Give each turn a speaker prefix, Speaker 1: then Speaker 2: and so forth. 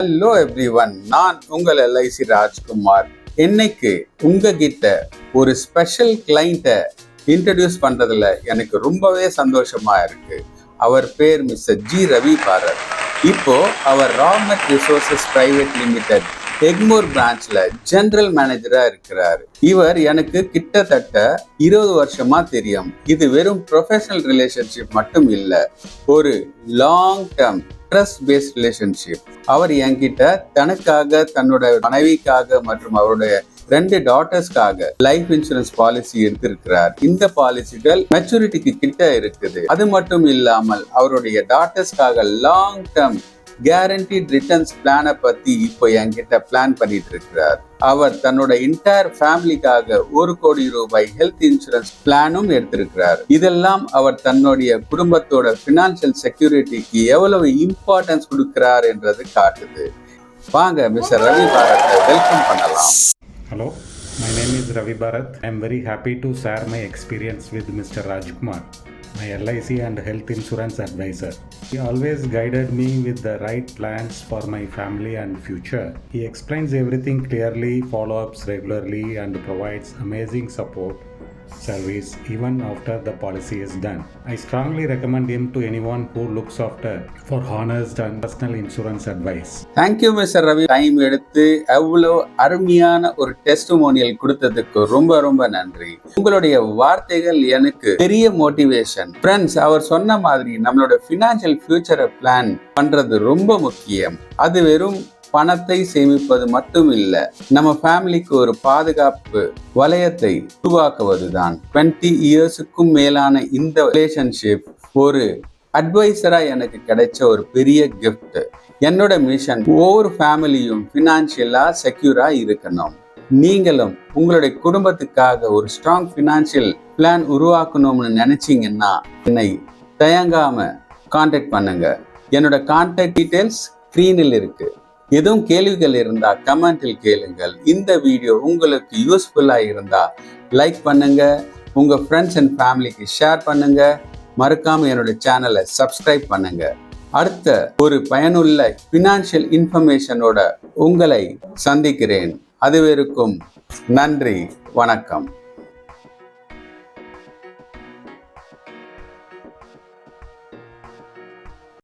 Speaker 1: Hello every one நான் உங்கள் LIC Rajkumar. இன்னைக்கு உங்ககிட்ட ஒரு ஸ்பெஷல் கிளைண்ட்டை இன்ட்ரடியூஸ் பண்ணுறதுல எனக்கு ரொம்பவே சந்தோஷமா இருக்கு. அவர் பேர் மிஸ்டர் ஜி ரவி பாரத் இப்போ அவர் ராமெட் ரிசோர்சஸ் பிரைவேட் லிமிடெட் எக்மோர் பிரான்ச்ல ஜெனரல் மேனேஜரா இருக்கிறார். இவர் எனக்கு கிட்டத்தட்ட இருபது வருஷமா தெரியும். இது வெறும் ப்ரொஃபஷனல் ரிலேஷன்ஷிப் மட்டும் இல்லை ஒரு long term trust based relationship அவர் என்கிட்ட தனக்காக தன்னோட மனைவிக்காக மற்றும் அவருடைய ரெண்டு டாட்டர்ஸ்க்காக லைஃப் இன்சூரன்ஸ் பாலிசி எடுத்திருக்கிறார். இந்த பாலிசிகள் மெச்சூரிட்டிக்கு கிட்ட இருக்குது. அது மட்டும் இல்லாமல் அவருடைய டாட்டர்ஸ்க்காக லாங் டேர்ம் கேரண்டீட் ரிட்டர்ன்ஸ் பிளானை பத்தி இப்போ என்கிட்ட பிளான் பண்ணிட்டு இருக்கிறார் அவர் தன்னோட இன்டையர் ஃபேமிலிக்காக ஒரு கோடி ரூபாய் ஹெல்த் இன்சூரன்ஸ் பிளானும் எடுத்திருக்கிறார் இதெல்லாம் அவர் தன்னுடைய குடும்பத்தோட பினான்சியல் செக்யூரிட்டிக்கு எவ்வளவு இம்பார்ட்டன்ஸ் கொடுக்கிறார் என்றது காட்டுது வாங்க மிஸ்டர் ரவி பாரத்தை வெல்கம் பண்ணலாம்
Speaker 2: hello my name is Ravi Bharat. I am very happy to share my experience with Mr. Rajkumar, my LIC and health insurance advisor. He always guided me with the right plans for my family and future. He explains everything clearly, follow ups regularly, and provides amazing support service even after the policy is done. I strongly recommend him to anyone who looks after for honest and personal insurance advice.
Speaker 1: Thank you mister Ravi time எடுத்து எவ்வளோ அருமையான ஒரு testimonial கொடுத்ததுக்கு ரொம்ப ரொம்ப நன்றி உங்களுடைய வார்த்தைகள் எனக்கு பெரிய மோட்டிவேஷன் ஃப்ரெண்ட்ஸ் அவர் சொன்ன மாதிரி நம்மளோட ஃபினான்ஷியல் ஃபியூச்சரை பிளான் பண்றது ரொம்ப முக்கியம் அது வெறும் பணத்தை சேமிப்பது மட்டும் இல்லை நம்ம ஃபேமிலிக்கு ஒரு பாதுகாப்பு வளையத்தை உருவாக்குவதுதான். டுவெண்ட்டி இயர்ஸுக்கும் மேலான இந்த ரிலேஷன்ஷிப் ஒரு அட்வைசரா எனக்கு கிடைச்ச ஒரு பெரிய கிஃப்ட் என்னோட மிஷன் ஒவ்வொரு ஃபேமிலியும் ஃபினான்ஷியலா செக்யூரா இருக்கணும். நீங்களும் உங்களுடைய குடும்பத்துக்காக ஒரு ஸ்ட்ராங் ஃபினான்ஷியல் பிளான் உருவாக்கணும்னு நினைச்சீங்கன்னா என்னை தயங்காம கான்டாக்ட் பண்ணுங்க. என்னோட கான்டாக்ட் டீட்டெயில்ஸ் ஸ்க்ரீனில் இருக்குது எதுவும் கேள்விகள் இருந்தால் கமெண்டில் கேளுங்கள். இந்த வீடியோ உங்களுக்கு யூஸ்ஃபுல்லாக இருந்தால் லைக் பண்ணுங்க. உங்க ஃப்ரெண்ட்ஸ் அண்ட் ஃபேமிலிக்கு ஷேர் பண்ணுங்க. மறக்காம என்னோட சேனலை சப்ஸ்கிரைப் பண்ணுங்க. அடுத்த ஒரு பயனுள்ள ஃபினான்ஷியல் இன்ஃபர்மேஷனோட உங்களை சந்திக்கிறேன். அதுவரைக்கும் நன்றி வணக்கம்.